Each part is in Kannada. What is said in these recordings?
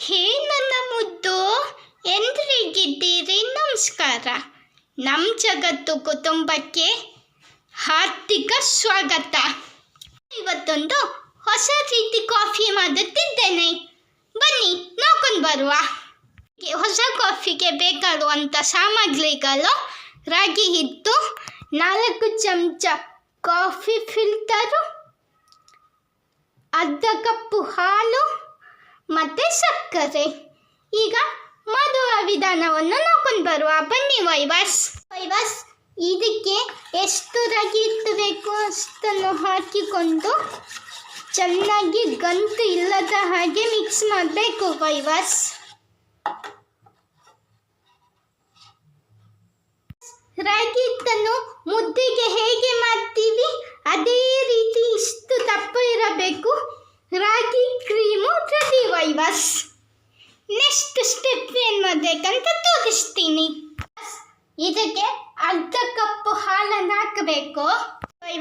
ಹೇ ನನ್ನ ಮುದ್ದು, ಎಂದ್ರಿಗಿದ್ದೀರಿ? ನಮಸ್ಕಾರ. ನಮ್ಮ ಜಗತ್ತು ಕುಟುಂಬಕ್ಕೆ ಹಾರ್ದಿಕ ಸ್ವಾಗತ. ಇವತ್ತೊಂದು ಹೊಸ ರೀತಿ ಕಾಫಿ ಮಾಡುತ್ತಿದ್ದೇನೆ. ಬನ್ನಿ, ನೋಡ್ಕೊಂಡು ಬರುವ. ಹೊಸ ಕಾಫಿಗೆ ಬೇಕಾಗುವಂಥ ಸಾಮಗ್ರಿಗಳು ರಾಗಿ ಹಿಟ್ಟು, ನಾಲ್ಕು ಚಮಚ ಕಾಫಿ ಫಿಲ್ಟರು, ಅರ್ಧ ಕಪ್ಪು ಹಾಲು ಮತ್ತು ಸಕ್ಕರೆ. ಈಗ ಮಾಡುವ ವಿಧಾನವನ್ನು ನೋಡ್ಕೊಂಡು ಬರುವ. ಬನ್ನಿ ವೈವಾಸ್. ವೈವಾಸ್, ಇದಕ್ಕೆ ಎಷ್ಟು ರಾಗಿ ಹಿಟ್ಟು ಬೇಕು ಅಷ್ಟನ್ನು ಹಾಕಿಕೊಂಡು ಚೆನ್ನಾಗಿ ಗಂಟು ಇಲ್ಲದ ಹಾಗೆ ಮಿಕ್ಸ್ ಮಾಡಬೇಕು ವೈವಾಸ್. ರಾಗಿ ಹಿಟ್ಟನ್ನು ಮುದ್ದೆಗೆ ಹೇಗೆ ಮಾಡ್ತೀವಿ ಅದೇ ರೀತಿ ಇಷ್ಟು ದಪ್ಪ ಇರಬೇಕು ರಾಗಿ ಕ್ರೀಮು ವೈವಾಸ್ ನೆಕ್ಸ್ಟ್ ಸ್ಟೆಪ್ ಏನು ಮಾಡಬೇಕಂತ ತೋರಿಸ್ತೀನಿ. ಇದಕ್ಕೆ ಅರ್ಧ ಕಪ್ಪು ಹಾಲನ್ನು ಹಾಕಬೇಕು.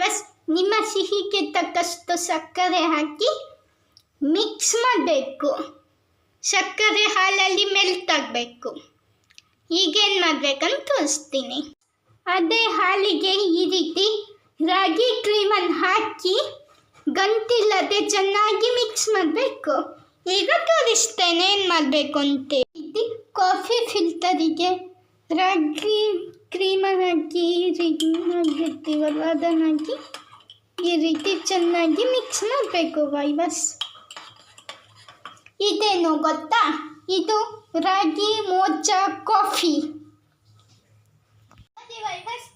ಬಸ್ ನಿಮ್ಮ ಸಿಹಿಗೆ ತಕ್ಕಷ್ಟು ಸಕ್ಕರೆ ಹಾಕಿ ಮಿಕ್ಸ್ ಮಾಡಬೇಕು. ಸಕ್ಕರೆ ಹಾಲಲ್ಲಿ ಮೆಲ್ಟ್ ಆಗಬೇಕು. ಈಗೇನು ಮಾಡಬೇಕಂತ ತೋರಿಸ್ತೀನಿ. ಅದೇ ಹಾಲಿಗೆ ಈ ರೀತಿ ರಾಗಿ ಕ್ರೀಮನ್ನು ಹಾಕಿ ಗಂಟಿಲ್ಲದೆ ಚೆನ್ನಾಗಿ ಮಿಕ್ಸ್ ಮಾಡಬೇಕು. ಈಗ ತೋರಿಸ್ತೇನೆ ಏನು ಮಾಡಬೇಕು ಅಂತ ಇದು ಕಾಫಿ ಫಿಲ್ಟರಿಗೆ ರಾಗಿ ಕ್ರೀಮನ್ನು ಹಾಕಿ ಮಾಡಿರ್ತೀವಲ್ವ ಅದನ್ನು ಹಾಕಿ, ಈ ರೀತಿ ಚೆನ್ನಾಗಿ ಮಿಕ್ಸ್ ಮಾಡಬೇಕು ವೈವಸ್ ಇದೇನು ಗೊತ್ತಾ? ಇದು ರಾಗಿ, ಮೋಜ ಕಾಫಿ ವೈವಸ್